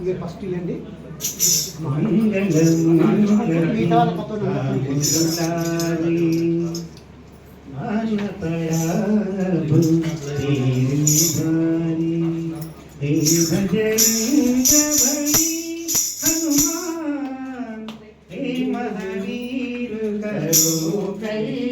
మీరు ఫస్ట్ ఇవ్వండి మిగతా వాళ్ళ కొత్త హనుమాన్ హే మహావీరు కరో కై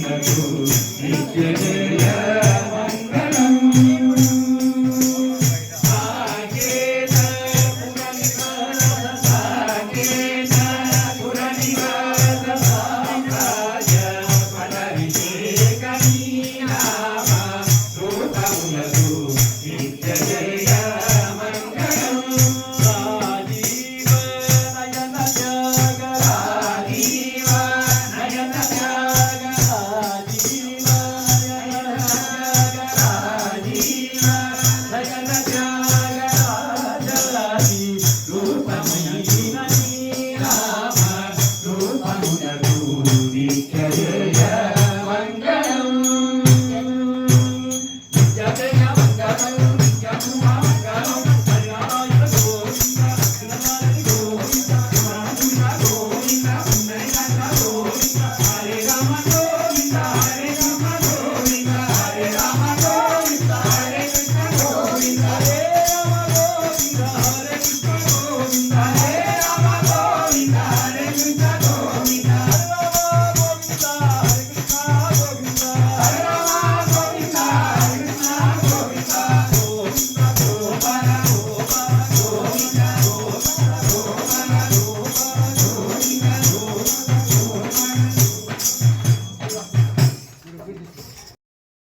నిత్య